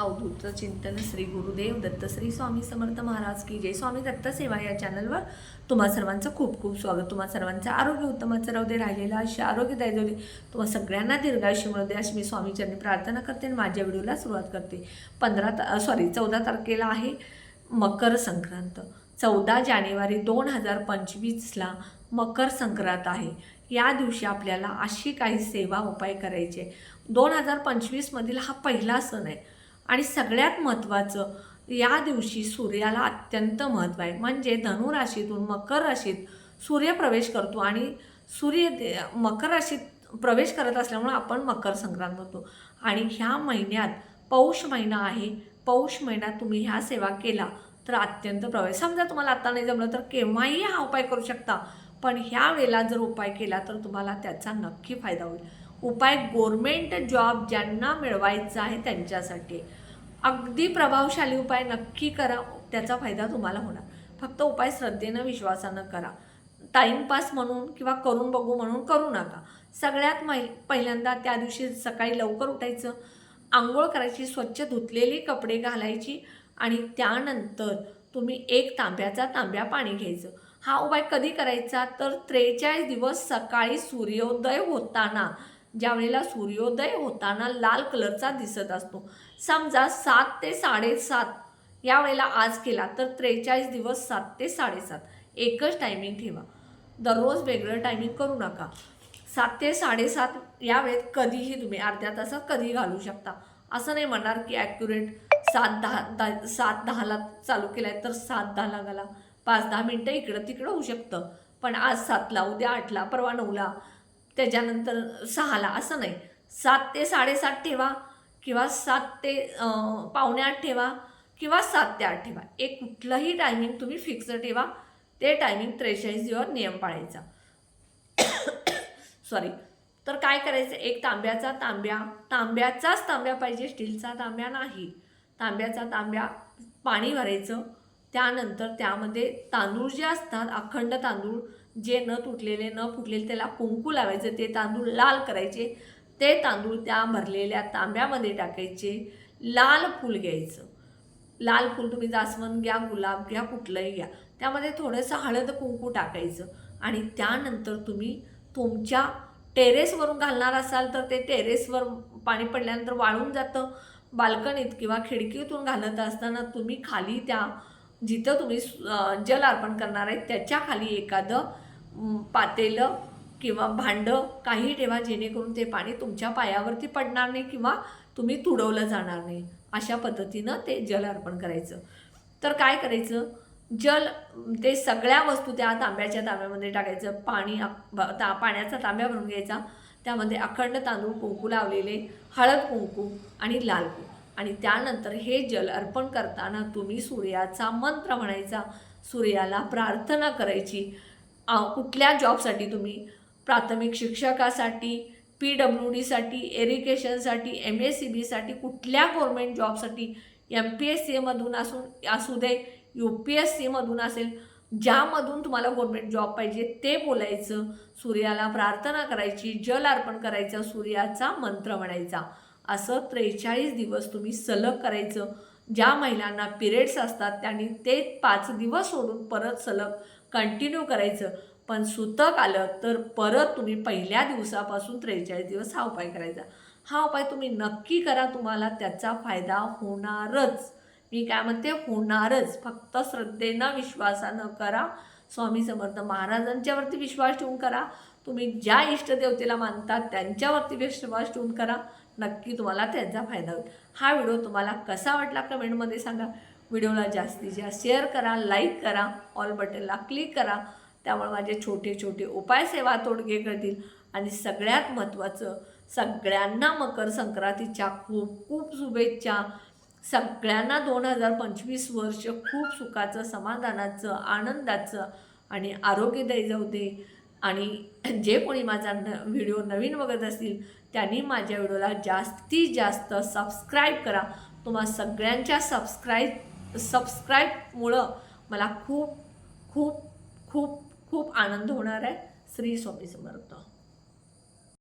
अवधूत चिंतन श्री गुरुदेव दत्त श्री स्वामी समर्थ महाराज की जय. स्वामी दत्त सेवा या चॅनलवर तुम्हा सर्वांचं खूप खूप स्वागत. तुम्हा सर्वांचं आरोग्य उत्तमाचं राहू दे राहिलेलं अशी आरोग्य द्यायचं दे तुम्हा सगळ्यांना दीर्घायुष्य मिळू दे अशी मी स्वामीचरणी प्रार्थना करते आणि माझ्या व्हिडिओला सुरुवात करते. पंधरा सॉरी चौदा तारखेला आहे मकर संक्रांत. चौदा जानेवारी दोन हजार पंचवीसला मकर संक्रांत आहे. या दिवशी आपल्याला अशी काही सेवा उपाय करायचे. दोन हजार पंचवीसमधील हा पहिला सण आहे. आणि सगळ्यात महत्त्वाचं या दिवशी सूर्याला अत्यंत महत्त्व आहे. म्हणजे धनुराशीतून मकर राशीत सूर्य प्रवेश करतो आणि सूर्य मकर राशीत प्रवेश करत असल्यामुळे आपण मकर संक्रांत म्हणतो आणि ह्या महिन्यात पौष महिना आहे. पौष महिन्यात तुम्ही ह्या सेवा केला तर अत्यंत प्रवेश. समजा तुम्हाला आता नाही जमलं तर केव्हाही हा उपाय करू शकता. पण ह्या वेळेला जर उपाय केला तर तुम्हाला त्याचा नक्की फायदा होईल. उपाय गव्हर्मेंट जॉब ज्यांना मिळवायचा आहे त्यांच्यासाठी. अगदी प्रभावशाली उपाय नक्की करा त्याचा फायदा तुम्हाला होणार. फक्त उपाय श्रद्धेनं विश्वासानं करा. टाईमपास म्हणून किंवा करून बघू म्हणून करू नका. सगळ्यात मै पहिल्यांदा त्या दिवशी सकाळी लवकर उठायचं. आंघोळ करायची स्वच्छ धुतलेली कपडे घालायची आणि त्यानंतर तुम्ही एक तांब्याचा तांब्या पाणी घ्यायचं. हा उपाय कधी करायचा? तर त्रेचाळीस दिवस सकाळी सूर्योदय होताना. ज्या वेळेला सूर्योदय होताना लाल कलरचा दिसत असतो. समजा सात ते साडेसात यावेळेला आज केला तर त्रेचाळीस दिवस सात ते साडेसात. एकच टायमिंग ठेवा. दररोज वेगळं टायमिंग करू नका. सात ते साडेसात या वेळेत कधीही तुम्ही अर्ध्या तासात कधी घालू शकता. असं नाही म्हणणार की ॲक्युरेट सात दहा दहा सात दहाला चालू केला आहे तर सात दहाला घाला. पाच दहा मिनटं इकडं तिकडं होऊ शकतं. पण आज सातला उद्या आठला परवा नऊला त्याच्यानंतर सहाला असं नाही. सात ते साडेसात ठेवा किंवा सात ते पावणे आठ ठेवा किंवा सात ते आठ ठेवा. एक कुठलंही टायमिंग तुम्ही फिक्स ठेवा. ते टायमिंग त्रेचाळीस दिवस नियम पाळायचा. सॉरी तर काय करायचं? एक तांब्याचा तांब्या तांब्याचाच तांब्या पाहिजे स्टीलचा तांब्या नाही. तांब्याचा तांब्या पाणी भरायचं. त्यानंतर त्यामध्ये तांदूळ जे असतात अखंड तांदूळ जे न तुटलेले न फुटलेले त्याला कुंकू लावायचं ते तांदूळ लाल करायचे. ते तांदूळ त्या भरलेल्या तांब्यामध्ये टाकायचे. लाल फूल घ्यायचं. लाल फूल तुम्ही जास्वंद घ्या गुलाब घ्या कुठलंही घ्या. त्यामध्ये थोडंसं हळद कुंकू टाकायचं. आणि त्यानंतर तुम्ही तुमच्या टेरेसवरून घालणार असाल तर ते टेरेसवर पाणी पडल्यानंतर वाळून जातं. बाल्कनीत किंवा खिडकीतून घालत असताना तुम्ही खाली त्या जिथं तुम्ही जल अर्पण करणार आहे त्याच्याखाली एखादं पातेलं किंवा भांडं काही ठेवा जेणेकरून ते पाणी तुमच्या पायावरती पडणार नाही किंवा तुम्ही तुडवलं जाणार नाही. अशा पद्धतीनं ते जल अर्पण करायचं. तर काय करायचं? जल ते सगळ्या वस्तू त्या तांब्याच्या तांब्यामध्ये टाकायचं. पाणी ता पाण्याचा तांब्या भरून घ्यायचा. त्यामध्ये अखंड तांदूळ कुंकू लावलेले हळद कुंकू आणि लाल कुंकू. आणि त्यानंतर हे जल अर्पण करताना तुम्ही सूर्याचा मंत्र म्हणायचा. सूर्याला प्रार्थना करायची. कुठल्या जॉबसाठी तुम्ही? प्राथमिक शिक्षकासाठी पी डब्ल्यू डीसाठी एरिकेशनसाठी एम एस सी बीसाठी कुठल्या गव्हर्मेंट जॉबसाठी एम पी एस सीमधून असून असू दे यू पी एस सीमधून असेल ज्यामधून तुम्हाला गव्हर्मेंट जॉब पाहिजे ते बोलायचं. सूर्याला प्रार्थना करायची जल अर्पण करायचं सूर्याचा मंत्र म्हणायचा. असं त्रेचाळीस दिवस तुम्ही सलग करायचं. ज्या महिलांना पिरियड्स असतात त्यांनी ते पाच दिवस सोडून परत सलग कंटिन्यू करायचं. पण सुतक आलं तर परत तुम्ही पहिल्या दिवसापासून त्रेचाळीस दिवस हा उपाय करायचा. हा उपाय तुम्ही नक्की करा तुम्हाला त्याचा फायदा होणारच. मी काय म्हणते? होणारच. फक्त श्रद्धेनं विश्वासानं करा. स्वामी समर्थ महाराजांच्यावरती विश्वास ठेवून करा. तुम्ही ज्या इष्टदेवतेला मानतात त्यांच्यावरती विश्वास ठेवून करा. नक्की तुम्हाला त्याचा फायदा होईल. हा व्हिडिओ तुम्हाला कसा वाटला कमेंटमध्ये सांगा. व्हिडिओला जास्तीत जास्त शेअर करा लाईक करा ऑल बटनला क्लिक करा. त्यामुळे माझे छोटे छोटे उपाय सेवा तोडगे कळतील आणि सगळ्यात महत्त्वाचं सगळ्यांना मकर संक्रांतीच्या खूप खूप शुभेच्छा. सगळ्यांना दोन हजार पंचवीस वर्ष खूप सुखाचं समाधानाचं आनंदाचं आणि आरोग्यदायी जाऊ दे. आणि जे कोणी माझा न व्हिडिओ नवीन बघत असतील त्यांनी माझ्या व्हिडिओला जास्तीत जास्त सबस्क्राईब करा. तुम्हा सगळ्यांच्या सबस्क्राईब सबस्क्राईबमुळं मला खूप खूप खूप खूप आनंद होणार आहे. श्री स्वामी समर्थ.